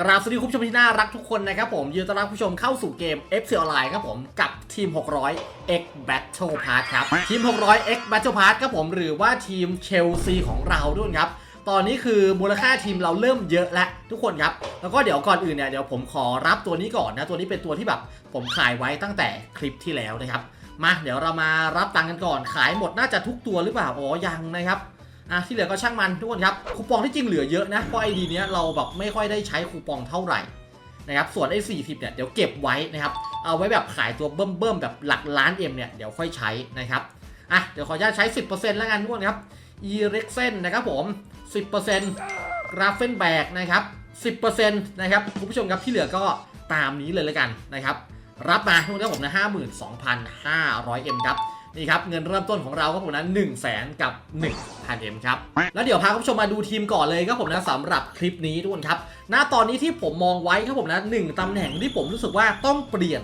กราบสวัสดีคุณผู้ชมที่น่ารักทุกคนนะครับผมยินดีต้อนรับผู้ชมเข้าสู่เกม FC Online ครับผมกับทีม 600 X Battle Pass ครับทีม 600 X Battle Pass ครับผมหรือว่าทีมเชลซีของเราด้วยครับตอนนี้คือมูลค่าทีมเราเริ่มเยอะแล้วทุกคนครับ แล้วก็เดี๋ยวก่อนอื่นเนี่ยเดี๋ยวผมขอรับตัวนี้ก่อนนะตัวนี้เป็นตัวที่แบบผมขายไว้ตั้งแต่คลิปที่แล้วนะครับมาเดี๋ยวเรามารับตังค์กันก่อนขายหมดน่าจะทุกตัวหรือเปล่าอ๋อยังนะครับ อะที่เหลือก็ช่างมันทุกคนครับคูปองที่จริงเหลือเยอะนะเพราะไอดีเนี้ยเราแบบไม่ค่อยได้ใช้คูปองเท่าไหร่นะครับส่วนไอ้40เนี่ยเดี๋ยวเก็บไว้นะครับเอาไว้แบบขายตัวเบิ่มๆแบบหลักล้านเอ็มเนี่ยเดี๋ยวค่อยใช้นะครับอะเดี๋ยวขออนุญาตใช้ 10%แล้วกันทุกคนครับอีเร็กเซนนะครับผม 10%กราฟเฟนแบกนะครับ10%นะครับคุณผู้ชมครับที่เหลือก็ตามนี้เลยแล้วกันนะครับรับมาทุกคนครับผมนะ52,500เอ็มครับ นี่ครับเงินเริ่มต้นของเราก็ผมนะ1 0 0 0 0แสนกับ1,000เอ็มครับ แล้วเดี๋ยวพาคุณผู้ชมมาดูทีมก่อนเลยครับผมนะสำหรับคลิปนี้ทุกคนครับณตอนนี้ที่ผมมองไว้ครับผมนะหนึ่งตำแหน่งที่ผมรู้สึกว่าต้องเปลี่ยน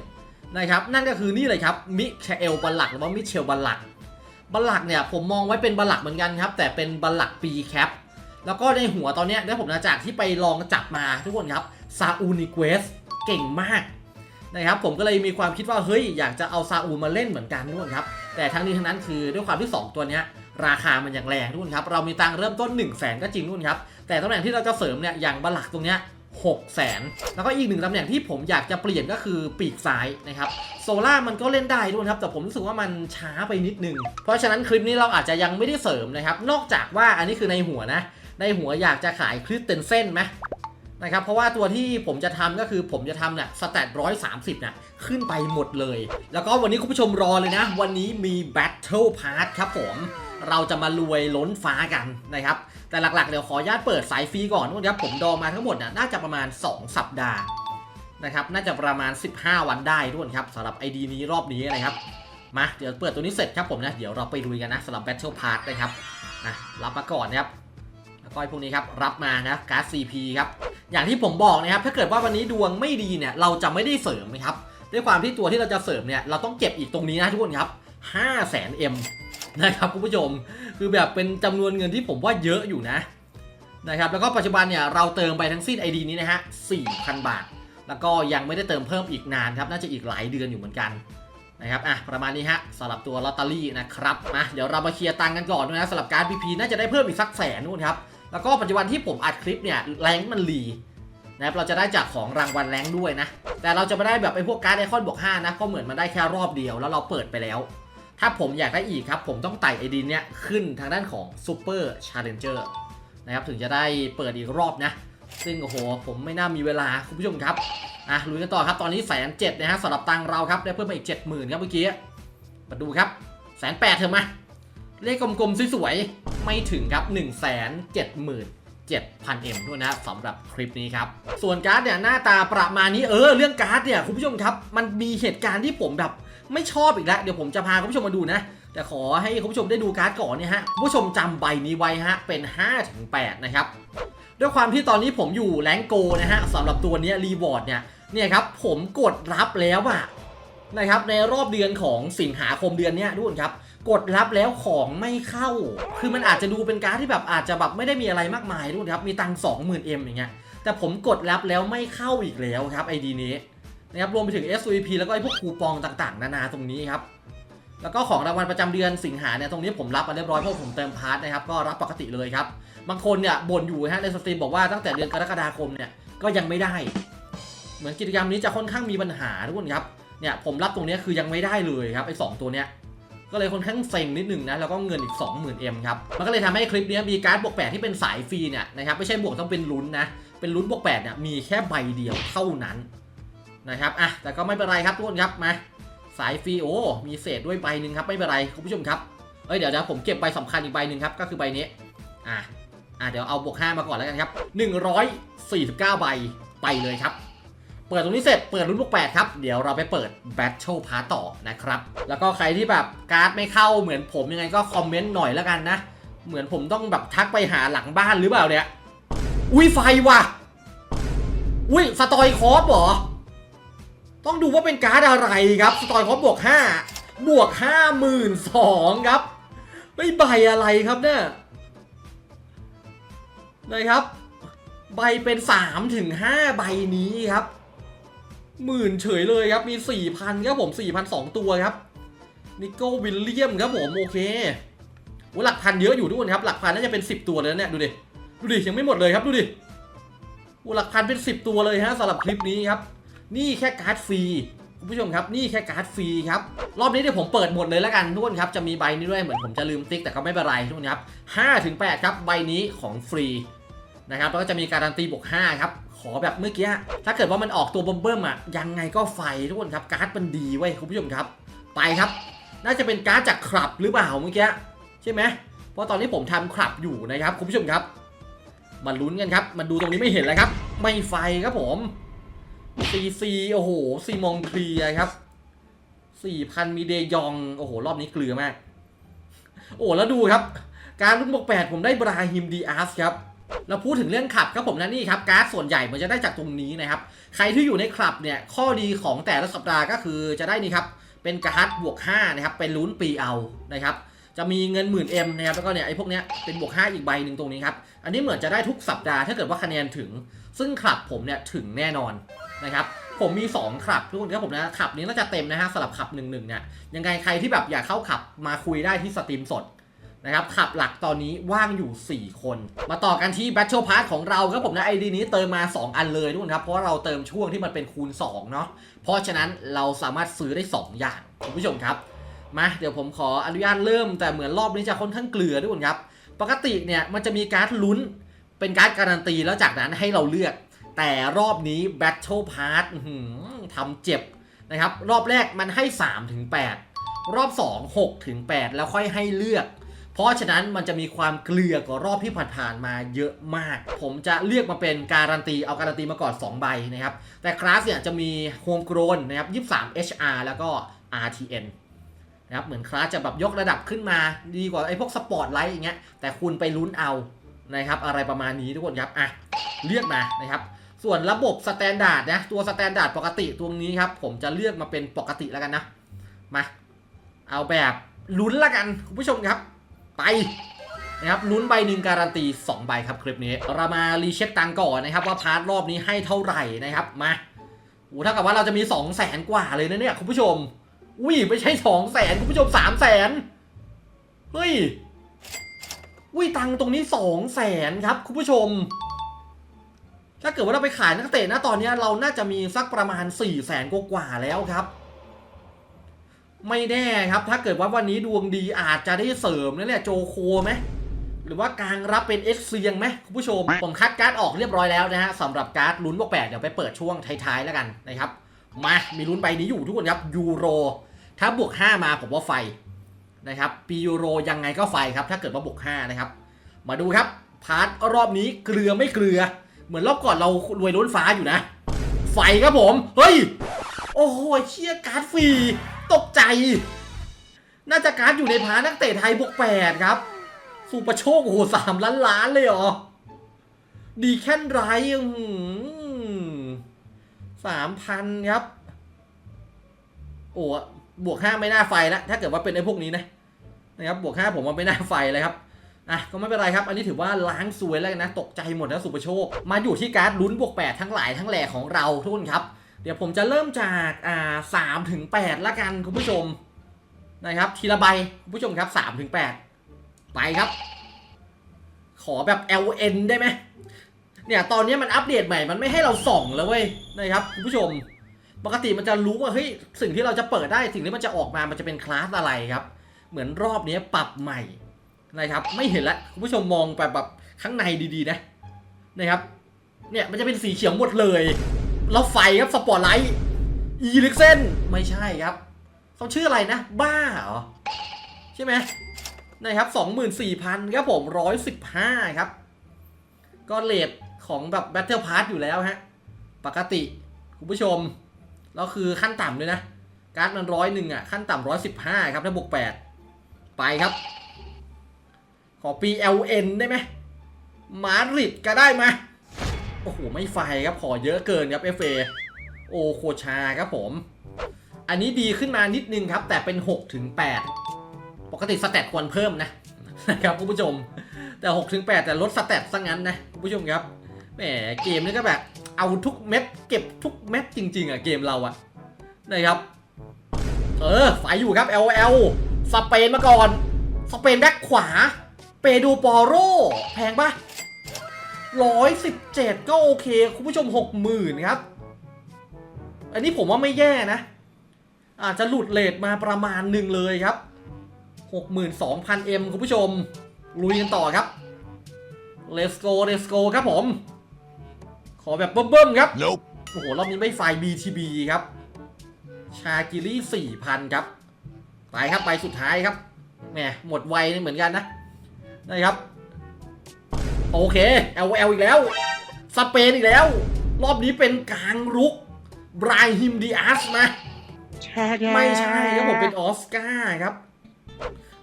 นะครับนั่นก็คือนี่เลยครับมิเคเอลบัลลักหรือว่ามิเชลบัลลักบัลลักเนี่ยผมมองไว้เป็นบัลลักเหมือนกันครับแต่เป็นบัลลักปีแคปแล้วก็ในหัวตอนเนี้ยได้ผมนะจากที่ไปลองจับมาทุกคนครับซาอูนิเกสเก่งมากนะครับผมก็เลยมีความคิดว่าเฮ้ยอยากจะเอาซาอูมาเล่นเหมือนกันทุกคนครับ แต่ทั้งนี้ทั้งนั้นคือด้วยความที่ 2 ตัวเนี้ยราคามันอย่างแรงทุกคนครับเรามีตังเริ่มต้น 1 0 0 0 0แสนก็จริงทุกคนครับแต่ตำแหน่งที่เราจะเสริมเนี่ยอย่างบัลลักตรงเนี้ยหกแสนแล้วก็อีกหนึ่งตำแหน่งที่ผมอยากจะเปลี่ยนก็คือปีกซ้ายนะครับโซล่ามันก็เล่นได้ด้วยครับแต่ผมรู้สึกว่ามันช้าไปนิดนึง เพราะฉะนั้นคลิปนี้เราอาจจะยังไม่ได้เสริมนะครับ นอกจากว่าอันนี้คือในหัวนะ ในหัวอยากจะขายคริสเตนเซนไหมนะครับเพราะว่าตัวที่ผมจะทำก็คือผมจะทำเนี่ยสแตทร้อยสามสิบเนี่ย ขึ้นไปหมดเลย แล้วก็วันนี้คุณผู้ชมรอเลยนะ วันนี้มี Battle Pass ครับผมเราจะมารวยล้นฟ้ากันนะครับ แต่หลักๆ เดี๋ยวขออนุญาตเปิดสายฟรีก่อนนะครับผมดองมาทั้งหมดน่ะน่าจะประมาณ 2 สัปดาห์นะครับน่าจะประมาณ 15 วันได้ด้วยครับสำหรับ ID นี้รอบนี้นะครับมาเดี๋ยวเปิดตัวนี้เสร็จครับผมนะเดี๋ยวเราไปลุยกันนะสำหรับ Battle Pass นะครับนะรับมาก่อนนะครับแล้วก็ไอ้พวกนี้ครับรับมานะการ์ด CP ครับอย่างที่ผมบอกนะครับถ้าเกิดว่าวันนี้ดวงไม่ดีเนี่ยเราจะไม่ได้เสริมนะครับ ด้วยความที่ตัวที่เราจะเสริมเนี่ยเราต้องเก็บอีกตรงนี้นะทุกคนครับ5 0 0 0 0 0 M นะครับคุณผู้ชมคือแบบเป็นจำนวนเงินที่ผมว่าเยอะอยู่นะนะครับแล้วก็ปัจจุบันเนี่ยเราเติมไปทั้งสิ้น ID นี้นะฮะ4,000 บาท แล้วก็ยังไม่ได้เติมเพิ่มอีกนานครับน่าจะอีกหลายเดือนอยู่เหมือนกันนะครับอะประมาณนี้ฮะสำหรับตัวลอตเตอรี่นะครับมาเดี๋ยวเรามาเคลียร์ตังกันก่อนนะสำหรับการ์ด PP น่าจะได้เพิ่มอีกสักแสนนู่นครับแล้วก็ปัจจุบันที่ผมอัดคลิปเนี่ยแรงมันรี นะครับเราจะได้จากของรางวัลแรงด้วยนะ แต่เราจะไม่ได้แบบไอ้พวกการ์ดไอคอนบวก5นะเพราะเหมือนมันได้แค่รอบเดียวแล้วเราเปิดไปแล้ว ถ้าผมอยากได้อีกครับ ผมต้องไต่ไอดีเนี่ยขึ้นทางด้านของ Super Challenger นะครับถึงจะได้เปิดอีกรอบนะ ซึ่งโอ้โหผมไม่น่ามีเวลาคุณผู้ชมครับอะลุยกันต่อครับตอนนี้แสนเจ็ดนะฮะสำหรับตังเราครับได้เพิ่มมาอีก70,000ครับเมื่อกี้มาดูครับแสนแปดเถอะมาเลขกลมๆสวยๆไม่ถึงครับ1 7 7 0 0 0 7,000 M ด้ วยนะสำหรับคลิปนี้ครับ ส่วนการ์ดเนี่ยหน้าตาประมาณนี้เออเรื่องการ์ดเนี่ยคุณผู้ชมครับมันมีเหตุการณ์ที่ผมแบบไม่ชอบอีกแล้ว เดี๋ยวผมจะพาคุณผู้ชมมาดูนะ แต่ขอให้คุณผู้ชมได้ดูการ์ดก่อนเนี่ยฮะผู้ชมจำใบนี้ไว้ฮะเป็น 5-8 นะครับ ด้วยความที่ตอนนี้ผมอยู่แรงโกนะฮะสำหรับตัวนี้รีวอร์ดเนี่ยเนี่ยครับผมกดรับแล้วอะนะครับในรอบเดือนของสิงหาคมเดือนเนี้ยทุกคนครับ กดรับแล้วของไม่เข้า คือมันอาจจะดูเป็นการดที่แบบอาจจะแบบไม่ได้มีอะไรมากมายทุกคนครับ มีตังค์20,000 M อย่างเงี้ย แต่ผมกดรับแล้วไม่เข้าอีกแล้วครับไอดีนี้นะครับ รวมไปถึง SVP แล้วก็ไอพวกคูปองต่างๆ นานาตรงนี้ครับ แล้วก็ของรางวัลประจำเดือนสิงหาเนี่ยตรงนี้ผมรับมาเรียบร้อยเพราะผมเติมพาร์ทนะครับ ก็รับปกติเลยครับ บางคนเนี่ยบ่นอยู่ฮะในสตรีมบอกว่าตั้งแต่เดือนกรกฎาคมเนี่ย ก็ยังไม่ได้ เหมือนกิจกรรมนี้จะค่อนข้างมีปัญหาทุกคนครับ เนี่ยผมรับตรงนี้คือยังไม่ได้เลยครับไอ้สองตัวเนี้ย ก็เลยค่อนข้างเซ็งนิดหนึ่งนะแล้วก็เงินอีก 20,000 M ครับมันก็เลยทำให้คลิปนี้มีการ์ดบวกแปดที่เป็นสายฟรีเนี่ยนะครับไม่ใช่บวกต้องเป็นลุ้นนะเป็นลุ้นบวกแปดเนี่ยมีแค่ใบเดียวเท่านั้นนะครับอะแต่ก็ไม่เป็นไรครับทุกคนครับมาสายฟรีโอ้มีเศษด้วยใบหนึ่งครับไม่เป็นไรคุณผู้ชมครับเอ้ยเดี๋ยวเดี๋ยวผมเก็บใบสำคัญอีกใบหนึ่งครับก็คือใบนี้อะอะเดี๋ยวเอาบวก5มาก่อนแล้วกันครับ149 ใบไปเลยครับ เปิดตรงนี้เสร็จเปิดรุ่นลูก8ครับ เดี๋ยวเราไปเปิด Battle Pass ต่อนะครับ แล้วก็ใครที่แบบการ์ดไม่เข้าเหมือนผมยังไงก็คอมเมนต์หน่อยแล้วกันนะ เหมือนผมต้องแบบทักไปหาหลังบ้านหรือเปล่าเนี่ย อุ้ยไฟว่ะ อุ้ยสตอยคอฟเหรอ ต้องดูว่าเป็นการ์ดอะไรครับ สตอยคอฟบวก5บวก52,000ครับ ไม่ใบอะไรครับเนี่ยนะครับ ใบเป็น3ถึง5ใบนี้ครับ หมื่นเฉยเลยครับมี4,000ครับผม4,002ตัวครับนิโก้วิลเลียมครับผมโอเคโอ้หลักพันเยอะอยู่ทุกคนครับ หลักพันน่าจะเป็น10ตัวเลยนะเนี่ยดูดิดูดิยังไม่หมดเลยครับดูดิโอ้หลักพันเป็น10ตัวเลยฮะสำหรับคลิปนี้ครับ นี่แค่การ์ดฟรีคุณผู้ชมครับนี่แค่การ์ดฟรีครับรอบนี้เดี๋ยวผมเปิดหมดเลยแล้วกันทุกคนครับจะมีใบนี้ด้วยเหมือนผมจะลืมติ๊กแต่ก็ไม่เป็นไรทุกคนครับ5ถึง8ครับใบนี้ของฟรีนะครับแล้วก็จะมีการันตีบวก5ครับ อแบบเมื่อกี้ ถ้าเกิดว่ามันออกตัวเบิ่มๆอะยังไงก็ไฟทุกคนครับการ์ดมันดีเว้คุณผู้ชมครับ ไปครับ น่าจะเป็นการ์ดจากคลับหรือเปล่าเมื่อกี้ใช่ไหมเพราะตอนนี้ผมทำคลับอยู่นะครับคุณผู้ชมครับมาลุ้นกันครับมันดูตรงนี้ไม่เห็นแล้วครับ ไม่ไฟครับผมซีซีโอ้โหซีมองเคลียครับ4,000มีเดยองโอ้โหรอบนี้เกลือมาก โอ้แล้วดูครับ การลุ้นบวก8ผมได้บราฮิมดีอาร์สครับ เราพูดถึงเรื่องคลับครับผมนะนี่ครับการ์ดส่วนใหญ่มันจะได้จากตรงนี้นะครับ ใครที่อยู่ในคลับเนี่ยข้อดีของแต่ละสัปดาห์ก็คือจะได้นี่ครับเป็นการ์ดบวก5นะครับเป็นลุ้นปีเอานะครับจะมีเงินหมื่นเอ็มนะครับแล้วก็เนี่ยไอ้พวกเนี้ยเป็นบวก5อีกใบหนึ่งตรงนี้ครับอันนี้เหมือนจะได้ทุกสัปดาห์ถ้าเกิดว่าคะแนนถึง ซึ่งคลับผมเนี่ยถึงแน่นอนนะครับผมมี2คลับทุกคนครับผมนะคลับนี้น่าจะเต็มนะฮะสำหรับคลับหนึ่งหนึ่งเนี่ยยังไงใครที่แบบอยากเข้าคลับมาคุยได้ที่สตรีมสด นะครับขับหลักตอนนี้ว่างอยู่ 4 คน มาต่อกันที่ Battle Pass ของเราครับผมนะไอดีนี้เติมมา 2 อันเลยทุกคนครับ เพราะเราเติมช่วงที่มันเป็นคูณ 2 เนาะเพราะฉะนั้นเราสามารถซื้อได้ 2 อย่าง คุณผู้ชมครับ มาเดี๋ยวผมขออนุญาตเริ่มแต่เหมือนรอบนี้จะค่อนข้างเกลือทุกคนครับ ปกติเนี่ยมันจะมีการ์ดลุ้น เป็นการ์ดการันตีแล้วจากนั้นให้เราเลือก แต่รอบนี้ Battle Pass ทำเจ็บนะครับรอบแรกมันให้3ถึง8รอบ 2 6ถึง8แล้วค่อยให้เลือก เพราะฉะนั้นมันจะมีความเกลือกว่ารอบที่ผ่านๆมาเยอะมาก ผมจะเลือกมาเป็นการันตีเอาการันตีมาก่อน2ใบนะครับ แต่คลาสเนี่ยจะมีโฮมโกรนนะครับ 23 HR แล้วก็ RTN นะครับเหมือนคลาสจะแบบยกระดับขึ้นมาดีกว่าไอ้พวกสปอร์ตไลท์อย่างเงี้ยแต่คุณไปลุ้นเอานะครับอะไรประมาณนี้ทุกคนครับอะเลือกมานะครับส่วนระบบสแตนดาร์ดนะตัวสแตนดาร์ดปกติตัวนี้ครับผมจะเลือกมาเป็นปกติแล้วกันนะมาเอาแบบลุ้นละกันคุณผู้ชมครับ ไปนะครับลุ้นใบหนึ่งการันตี 2 ใบครับคลิปนี้ เรามารีเช็คตังก่อนนะครับว่าพาร์ทรอบนี้ให้เท่าไหร่นะครับมาโอ้เท่ากับว่าเราจะมี 2 0 0แสนกว่าเลยนะเนี่ยคุณผู้ชม อุ้ยไม่ใช่2 0 0แสนคุณผู้ชม 3 0 0แสนเฮ้ยอุ้ยตังตรงนี้ 2 0 0แสนครับคุณผู้ชม ถ้าเกิดว่าเราไปขายนักเตะนะตอนนี้เราน่าจะมีสักประมาณ4 0 0แสนกว่าแล้วครับ ไม่แน่ครับ ถ้าเกิดว่าวันนี้ดวงดีอาจจะได้เสริมนั่นแหละโจโคไหมหรือว่ากลางรับเป็นเอ็กเซียงไหมคุณผู้ชม ผมคัดการ์ดออกเรียบร้อยแล้วนะฮะสำหรับการ์ดลุ้นบวกแปดเดี๋ยวไปเปิดช่วงท้ายๆแล้วกันนะครับ มามีลุ้นใบนี้อยู่ทุกคนครับยูโร ถ้าบวก 5 มาผมว่าไฟนะครับปียูโรยังไงก็ไฟครับ ถ้าเกิดว่าบวก5นะครับ มาดูครับพาร์ทรอบนี้เกลือไม่เกลือ เหมือนรอบก่อนเรารวยล้นฟ้าอยู่นะ ไฟครับผม เฮ้ย โอ้โหเชี่ยการ์ดฟรี ตกใจ น่าจะการ์ดอยู่ในพานักเตะไทยบวกแปดครับ สุประโชคโอ้โหสามล้านล้านเลยเหรอ ดีแค่นไรสามพันครับ โอ้บวกห้าไม่น่าไฟแล้วถ้าเกิดว่าเป็นไอ้พวกนี้นะนะครับบวกห้าผมว่าไม่น่าไฟเลยครับอะก็ไม่เป็นไรครับ อันนี้ถือว่าล้างสวยแล้วนะ ตกใจหมดนะสุประโชค มาอยู่ที่การ์ดลุ้นบวกแปดทั้งหลายทั้งแหล่ของเราทุกคนครับ เดี๋ยวผมจะเริ่มจากอ่าสามถึงแปดละกันคุณผู้ชมนะครับ ทีละใบคุณผู้ชมครับสามถึงแปดไปครับ ขอแบบ LN ได้ไหมเนี่ยตอนนี้มันอัปเดตใหม่มันไม่ให้เราส่องแล้วเว้ยนะครับคุณผู้ชม ปกติมันจะรู้ว่าเฮ้ยสิ่งที่เราจะเปิดได้สิ่งที่มันจะออกมามันจะเป็นคลาสอะไรครับ เหมือนรอบนี้ปรับใหม่นะครับ ไม่เห็นแล้วคุณผู้ชมมองแบบแบบข้างในดีๆนะนะครับ เนี่ยมันจะเป็นสีเขียวหมดเลย แล้วไฟครับสปอร์ไลท์อีลิกเซนไม่ใช่ครับ เขาชื่ออะไรนะ บ้าเหรอ ใช่ไหมนะครับสองหมื่นสี่พันครับผมร้อยสิบห้าครับ ก็เลทของแบบ Battle Pass อยู่แล้วฮะ ปกติ คุณผู้ชม แล้วคือขั้นต่ำเลยนะ การ์ดมันร้อยหนึ่งอะ ขั้นต่ำร้อยสิบห้าครับถ้าบวกแปดไปครับ ขอ PLN ได้ไหมมาริดก็ได้ไหม โอ้โห ไม่ไฟครับขอเยอะเกินครับ FA โอโคชาครับผม อันนี้ดีขึ้นมานิดนึงครับ แต่เป็น 6 ถึง 8 ปกติสแตทควรเพิ่มนะนะครับคุณผู้ชม แต่ 6 ถึง 8 แต่ลดสแตทซะงั้นนะคุณผู้ชมครับ แหมเกมนี้ก็แบบ เอาทุกเม็ดเก็บทุกเม็ดจริง ๆอะเกมเราอะนะครับ เออฝ่ายอยู่ครับ LL สเปนมาก่อน สเปนแบ็คขวา เปดูปอโรแพงปะ ร้อยสิบเจ็ดก็โอเค คุณผู้ชมหกหมื่นครับ อันนี้ผมว่าไม่แย่นะ อาจจะหลุดเลทมาประมาณหนึ่งเลยครับ 62,000M คุณผู้ชม ลุยกันต่อครับ Let's go Let's go ครับผม ขอแบบเบิ่มๆครับ Nope. โอ้โหรอบนี้ไม่ไฟล์ BTB ครับ ชากิลี่ 4,000 ครับไปครับไปสุดท้ายครับแหมหมดไวเหมือนกันนะนะครับ โอเค LL อีกแล้ว สเปนอีกแล้ว รอบนี้เป็นกลางรุกบรายฮิมดีอาสนะ ไม่ใช่ครับผมเป็นออสการ์ครับ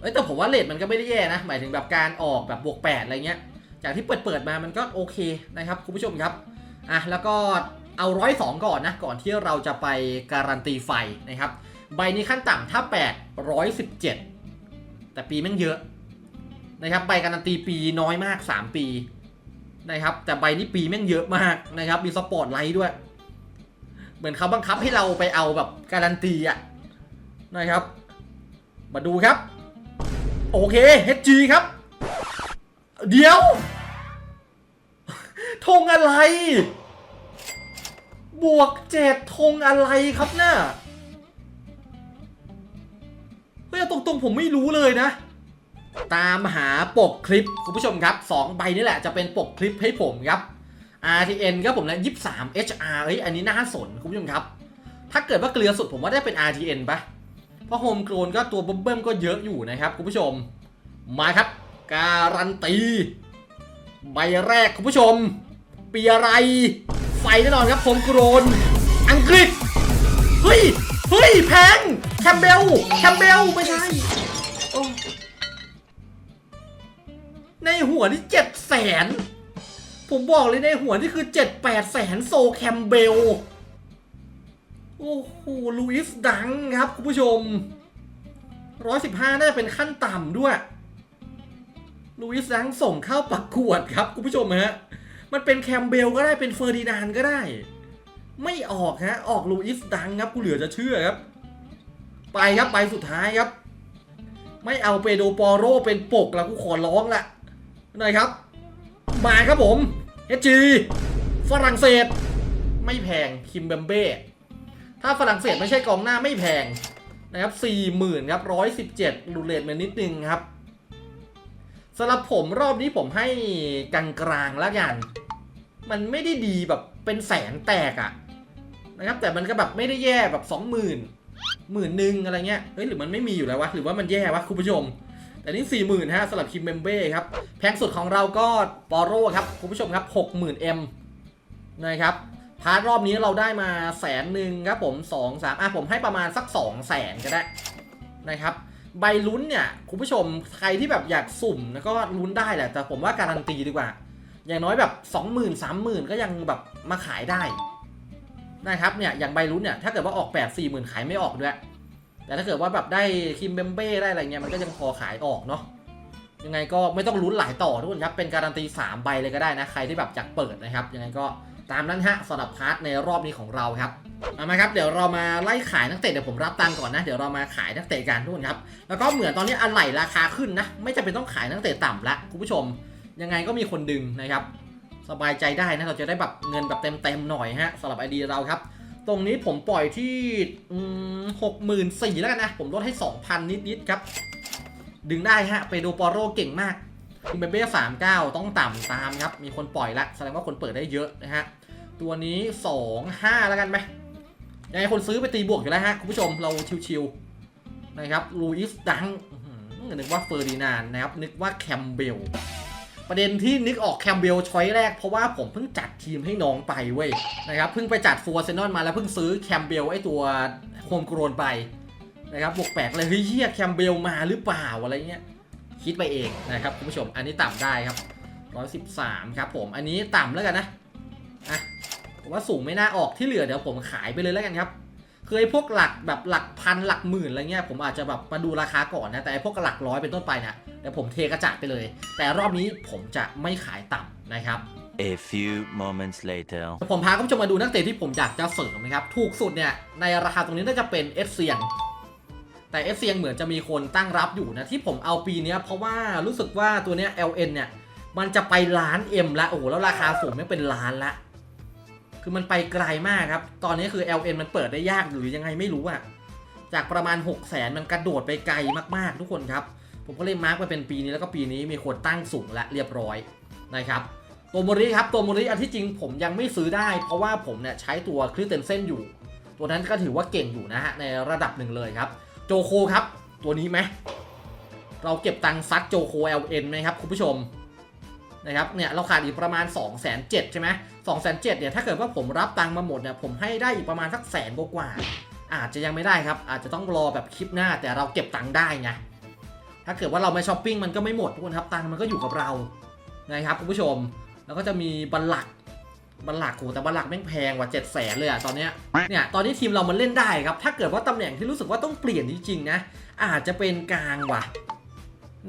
เอ้ยแต่ผมว่าเลทมันก็ไม่ได้แย่นะ หมายถึงแบบการออกแบบบวก 8 อะไรเงี้ย จากที่เปิดเปิดๆมามันก็โอเคนะครับ คุณผู้ชมครับ อะ แล้วก็เอาร้อยสองก่อนนะ ก่อนที่เราจะไปการันตีไฟนะครับ ใบนี้ขั้นต่ำถ้า 8 117 แต่ปีแม่งเยอะ นะครับใบการันตีปีน้อยมาก 3 ปีนะครับแต่ใบนี้ปีแม่งเยอะมากนะครับมีสปอร์ตไลท์ด้วย เหมือนเขาบังคับให้เราไปเอาแบบการันตีอะนะครับ มาดูครับ โอเค HG ครับ เดี๋ยวธงอะไร บวกเจ็ดธงอะไรครับน่ะเฮ้ยเอาตรงๆผมไม่รู้เลยนะ ตามหาปกคลิปคุณผู้ชมครับ2ใบนี่แหละจะเป็นปกคลิปให้ผมครับ RTN ครับผมนะ23 HR เอ้ยอันนี้น่าสนคุณผู้ชมครับ ถ้าเกิดว่าเกลือสุดผมว่าได้เป็น RTN ปะเพราะโฮมโกลนก็ตัวเบิ่มๆก็เยอะอยู่นะครับคุณผู้ชม มาครับ การันตี ใบแรกคุณผู้ชม ปีอะไร ไฟแน่นอนครับโฮมโกลนอังกฤษ เฮ้ย เฮ้ย แพงแคมเบลแคมเบลไม่ใช่ ในหัวนี่เจ็ดแสนผมบอกเลยในหัวนี่คือเจ็ดแปดแสนโซแคมเบล โอ้โหลูอิสดังครับคุณผู้ชม115น่าจะเป็นขั้นต่ำด้วยลูอิสดังส่งเข้าประกวดครับคุณผู้ชมฮะมันเป็นแคมเบลก็ได้เป็นเฟอร์ดินานก็ได้ ไม่ออกฮะออกลูอิสดังครับกูเหลือจะเชื่อครับ ไปครับไปสุดท้ายครับ ไม่เอาเปโดปอโรเป็นปกแล้วกูขอร้องละ หน่อยครับ มาครับผมเฮจีฝรั่งเศส ไม่แพงคิมเบมเบ้ถ้าฝรั่งเศสไม่ใช่กองหน้าไม่แพงนะครับสี่หมื่นครับร้อยสิบเจ็ดรูเลตมานิดนึงครับสำหรับผมรอบนี้ผมให้กลางกลางๆแล้วกัน มันไม่ได้ดีแบบเป็นแสนแตกอะนะครับ แต่มันก็แบบไม่ได้แย่แบบสองหมื่นหมื่นหนึ่งอะไรเงี้ยเฮ้ยหรือมันไม่มีอยู่แล้ววะหรือว่ามันแย่วะคุณผู้ชม แต่นี่สี่หมื่นฮะสำหรับคิมเบมเบ้ครับ แพงสุดของเราก็ปอโรครับ คุณผู้ชมครับหกหมื่นะครับ พาร์ทรอบนี้เราได้มาแสนหนึ่งครับผมสองสามอะผมให้ประมาณสักสองแสนก็ได้นะครับใบลุ้นเนี่ยคุณผู้ชมใครที่แบบอยากสุ่มแล้วก็ลุ้นได้แหละแต่ผมว่าการันตีดีกว่า อย่างน้อยแบบ20,000 30,000 ก็ยังแบบมาขายได้นะครับเนี่ยอย่างใบลุ้นเนี่ยถ้าเกิดว่าออก8 4 0,000 ขายไม่ออกด้วย แต่ถ้าเกิดว่าแบบได้คิมเบมเบ้ได้อะไรเงี้ยมันก็ยังพอขายออกเนาะยังไงก็ไม่ต้องลุ้นหลายต่อทุกคนครับเป็นการันตี3ใบเลยก็ได้นะใครที่แบบอยากเปิดนะครับยังไงก็ตามนั้นฮะสำหรับพาร์ทในรอบนี้ของเราครับเอามาครับเดี๋ยวเรามาไล่ขายนักเตะเดี๋ยวผมรับตังค์ก่อนนะเดี๋ยวเรามาขายนักเตะกันทุกคนครับแล้วก็เหมือนตอนนี้อะไหล่ราคาขึ้นนะไม่จำเป็นต้องขายนักเตะต่ำละคุณผู้ชม ยังไงก็มีคนดึงนะครับ สบายใจได้นะเราจะได้แบบเงินแบบเต็มๆหน่อยฮะสำหรับไอเดียเราครับ ตรงนี้ผมปล่อยที่หกหมื่นสี่แล้วกันนะ ผมลดให้2,000นิดๆครับ ดึงได้ฮะไปดูปอโรเก่งมากคิมเบเบ้สามเก้าต้องต่ำตามครับ มีคนปล่อยละแสดงว่าคนเปิดได้เยอะนะฮะ ตัวนี้2 5แล้วกันไหมยังไงคนซื้อไปตีบวกอยู่แล้วฮะ คุณผู้ชมเราชิวๆนะครับลูอิสดังนึกว่าเฟอร์ดินานนะครับ นึกว่าแคมเบล ประเด็นที่นึกออกแคมเบลช้อยแรกเพราะว่าผมเพิ่งจัดทีมให้น้องไปเว้ยนะครับเพิ่งไปจัดฟัวเซนอนมาแล้วเพิ่งซื้อแคมเบลไอตัวโฮมโกรนไปนะครับบวกแปลกเลยเฮ้ยเฮียแคมเบลมาหรือเปล่าอะไรเงี้ยคิดไปเองนะครับคุณผู้ชมอันนี้ต่ำได้ครับ113ครับผมอันนี้ต่ำแล้วกันนะอะผมว่าสูงไม่น่าออกที่เหลือเดี๋ยวผมขายไปเลยแล้วกันครับ คือไอ้พวกหลักแบบหลักพันหลักหมื่นอะไรเงี้ยผมอาจจะแบบมาดูราคาก่อนนะแต่ไอ้พวกหลักร้อยเป็นต้นไปเนี่ยเดี๋ยวผมเทกระจาดไปเลย แต่รอบนี้ผมจะไม่ขายต่ำนะครับ A few moments later. ผมพาคุณผู้ชมมาดูนักเตะที่ผมอยากจะเสริมนะครับ ถูกสุดเนี่ยในราคาตรงนี้น่าจะเป็นเอสเซียง แต่เอสเซียงเหมือนจะมีคนตั้งรับอยู่นะที่ผมเอาปีเนี้ยเพราะว่ารู้สึกว่าตัวเนี้ย LN เนี่ยมันจะไปล้าน M ละโอ้โหแล้วราคาสูงไม่เป็นล้านละ คือมันไปไกลมากครับ ตอนนี้คือ LN มันเปิดได้ยากหรือยังไงไม่รู้อะจากประมาณ 6 0แสนมันกระโดดไปไกลมากๆ ทุกคนครับ ผมก็เลยมาร์กมาเป็นปีนี้แล้วก็ปีนี้มีคนตั้งสูงและเรียบร้อยนะครับตัวโมริครับตัวโมริอันที่จริงผมยังไม่ซื้อได้ เพราะว่าผมเนี่ยใช้ตัวคริสเตนเซนอยู่ ตัวนั้นก็ถือว่าเก่งอยู่นะฮะในระดับหนึ่งเลยครับ โจโคครับ ตัวนี้ไหมเราเก็บตังค์ซัดโจโค LN ไหมครับคุณผู้ชม นะครับเนี่ยเราขาดอีกประมาณ 2 7 0 0 0ใช่ไหม2 7 0 0 0เเนี่ยถ้าเกิดว่าผมรับตังค์มาหมดเนี่ยผมให้ได้อีกประมาณสักแสนกว่าอาจจะยังไม่ได้ครับ อาจจะต้องรอแบบคลิปหน้าแต่เราเก็บตังค์ได้ไงถ้าเกิดว่าเราไม่ช้อปปิ้งมันก็ไม่หมดทุกคนครับตังค์มันก็อยู่กับเรานะครับคุณผู้ชม แล้วก็จะมีบัลลักบัลลักโหแต่บัลลักแม่งแพงกว่า7 0 0 0 0เลยอะตอนเนี้ยเนี่ยตอนนี้ทีมเรามันเล่นได้ครับ ถ้าเกิดว่าตำแหน่งที่รู้สึกว่าต้องเปลี่ยนจริงๆนะอาจจะเป็นกลางว่ะ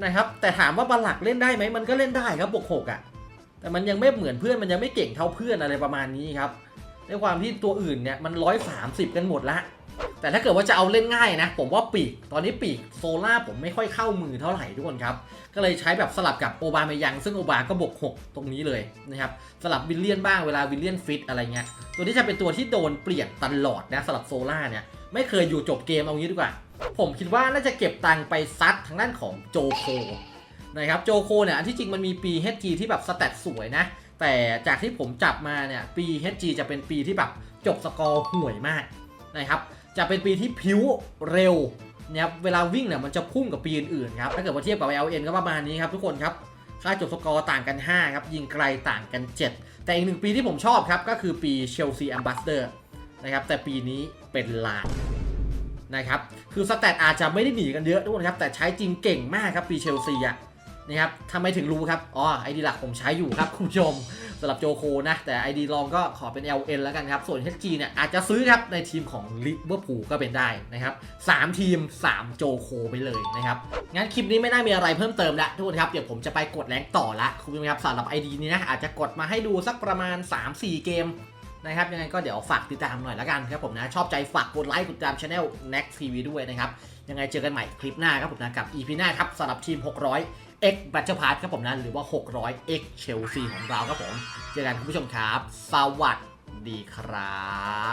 นะครับ แต่ถามว่าบัลลักเล่นได้ไหมมันก็เล่นได้ครับบวกหกอะแต่มันยังไม่เหมือนเพื่อนมันยังไม่เก่งเท่าเพื่อนอะไรประมาณนี้ครับในความที่ตัวอื่นเนี่ยมันร้อยสามสิบกันหมดละ แต่ถ้าเกิดว่าจะเอาเล่นง่ายนะ ผมว่าปีก ตอนนี้ปีกโซล่าผมไม่ค่อยเข้ามือเท่าไหร่ทุกคนครับ ก็เลยใช้แบบสลับกับโอบาเมยัง ซึ่งโอบาก็บวก6 ตรงนี้เลยนะครับ สลับวิลเลียนบ้างเวลาวิลเลียนฟิตอะไรเงี้ย ตัวนี้จะเป็นตัวที่โดนเปลี่ยนตลอดนะสลับโซล่าเนี่ย ไม่เคยอยู่จบเกมเอางี้ดีกว่า ผมคิดว่าน่าจะเก็บตังค์ไปซัดทางด้านของโจโคนะครับ โจโคเนี่ยอันที่จริงมันมีปี HG ที่แบบสแตทสวยนะ แต่จากที่ผมจับมาเนี่ยปี HG จะเป็นปีที่แบบจบสกอร์ห่วยมากนะครับ จะเป็นปีที่พิ้วเร็วนะครับเวลาวิ่งเนี่ยมันจะพุ่งกับปีอื่นๆครับถ้าเกิดว่าเทียบกับ LN ก็ประมาณนี้ครับทุกคนครับค่าจบสกอร์ต่างกัน 5 ครับ ยิงไกลต่างกัน 7 แต่อีกหนึ่งปีที่ผมชอบครับ ก็คือปีเชลซีแอมบ s สเดอร์นะครับแต่ปีนี้เป็นลานนะครับคือสแตทอาจจะไม่ได้หนีกันเยอะทุกคนครับ แต่ใช้จริงเก่งมากครับปีเชลซีอะนะครับทำไมถึงรู้ครับ อ๋อไอดีหลักผมใช้อยู่ครับคุณผู้ชม สำหรับโจโคนะ แต่ ID รองก็ขอเป็น LN แล้วกันครับ ส่วน HG เนี่ยอาจจะซื้อครับในทีมของลิเวอร์พูลก็เป็นได้นะครับ3ทีม 3 โจโคไปเลยนะครับ งั้นคลิปนี้ไม่น่ามีอะไรเพิ่มเติมละทุกคนครับ เดี๋ยวผมจะไปกดแรงต่อละคุณผู้ชมครับสำหรับ ID นี้นะอาจจะกดมาให้ดูสักประมาณ 3-4 เกมนะครับยังไงก็เดี๋ยวฝากติดตามหน่อยละกันครับผมนะ ชอบใจฝากกดไลค์กดติดตาม channel Next TV ด้วยนะครับ ยังไงเจอกันใหม่คลิปหน้าครับผมนะกับ EP หน้าครับสำหรับทีม 600 X Battle Pass ครับผมนะหรือว่า 600 X Chelsea ของเราครับผม เจอกันคุณผู้ชมครับ สวัสดีครับ